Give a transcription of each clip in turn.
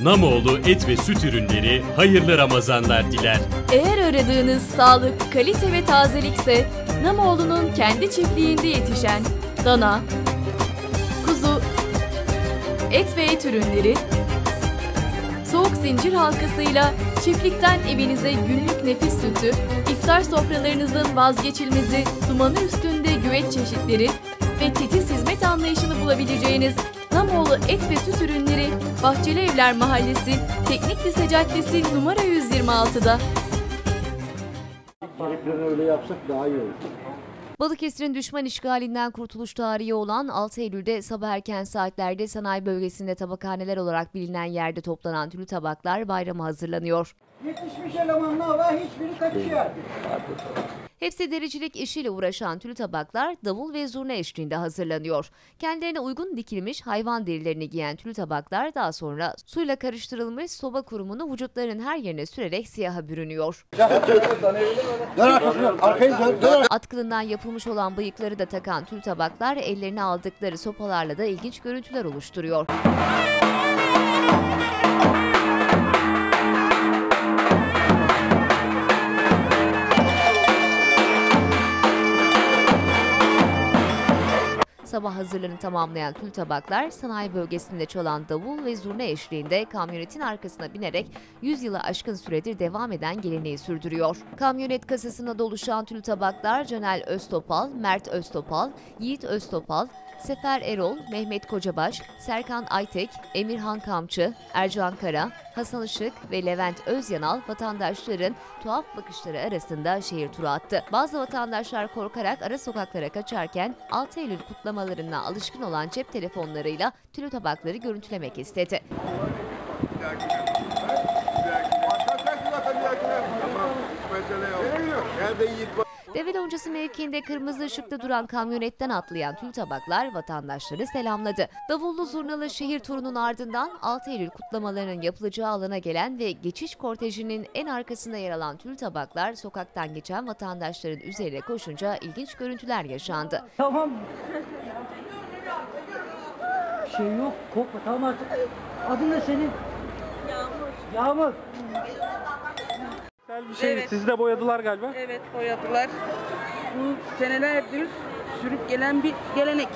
Namoğlu et ve süt ürünleri hayırlı Ramazanlar diler. Eğer aradığınız sağlık, kalite ve tazelikse Namoğlu'nun kendi çiftliğinde yetişen dana, kuzu, et ve et ürünleri, soğuk zincir halkasıyla çiftlikten evinize günlük nefis sütü, iftar sofralarınızın vazgeçilmezi dumanı üstünde güveç çeşitleri ve titiz hizmet anlayışını bulabileceğiniz Namoğlu Et ve Süt Ürünleri Bahçeli Evler Mahallesi Teknik Lise Caddesi numara 126'da. Yemeklerini öyle yapsak daha iyi olur. Balıkesir'in düşman işgalinden kurtuluş tarihi olan 6 Eylül'de sabah erken saatlerde sanayi bölgesinde tabakhaneler olarak bilinen yerde toplanan tülü tabaklar bayrama hazırlanıyor. Yetişmiş elemanlar var, hiçbiri kaçıyor. Hepsi dericilik işiyle uğraşan tülü tabaklar davul ve zurna eşliğinde hazırlanıyor. Kendilerine uygun dikilmiş hayvan derilerini giyen tülü tabaklar daha sonra suyla karıştırılmış soba kurumunu vücutlarının her yerine sürerek siyaha bürünüyor. Atkılından yapılmış olan bıyıkları da takan tül tabaklar ellerine aldıkları sopalarla da ilginç görüntüler oluşturuyor. Sabah hazırlığını tamamlayan tül tabaklar sanayi bölgesinde çalan davul ve zurna eşliğinde kamyonetin arkasına binerek 100 yılı aşkın süredir devam eden geleneği sürdürüyor. Kamyonet kasasına doluşan tül tabaklar Canel Öztopal, Mert Öztopal, Yiğit Öztopal, Sefer Erol, Mehmet Kocabaş, Serkan Aytek, Emirhan Kamçı, Ercan Kara, Hasan Işık ve Levent Özyanal vatandaşların tuhaf bakışları arasında şehir turu attı. Bazı vatandaşlar korkarak ara sokaklara kaçarken 6 Eylül kutlamalarına alışkın olan cep telefonlarıyla tülü tabakları görüntülemek istedi. Deve loncası mevkiinde kırmızı ışıkta duran kamyonetten atlayan tül tabaklar vatandaşları selamladı. Davullu zurnalı şehir turunun ardından 6 Eylül kutlamalarının yapılacağı alana gelen ve geçiş kortejinin en arkasında yer alan tül tabaklar sokaktan geçen vatandaşların üzerine koşunca ilginç görüntüler yaşandı. Tamam. Şey yok, korkma tamam artık. Adın ne senin? Yağmur. Yağmur. Güzel bir şey. Evet. Sizi de boyadılar galiba. Evet boyadılar. Bu senelerdir sürüp gelen bir gelenek.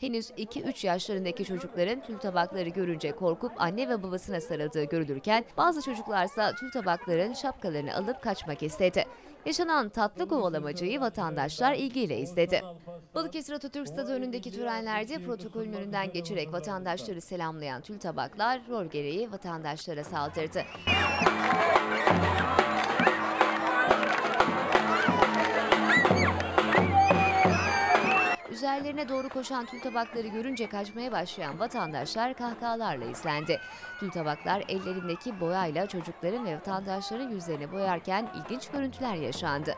Henüz 2-3 yaşlarındaki çocukların tül tabakları görünce korkup anne ve babasına sarıldığı görülürken bazı çocuklarsa tül tabakların şapkalarını alıp kaçmak istedi. Yaşanan tatlı kovalamacayı vatandaşlar ilgiyle izledi. Balıkesir Atatürk Stadı önündeki törenlerde protokolün önünden geçerek vatandaşları selamlayan tül tabaklar rol gereği vatandaşlara saldırdı. Üzerlerine doğru koşan tül tabakları görünce kaçmaya başlayan vatandaşlar kahkahalarla izlendi. Tül tabaklar ellerindeki boyayla çocukların ve vatandaşların yüzlerini boyarken ilginç görüntüler yaşandı.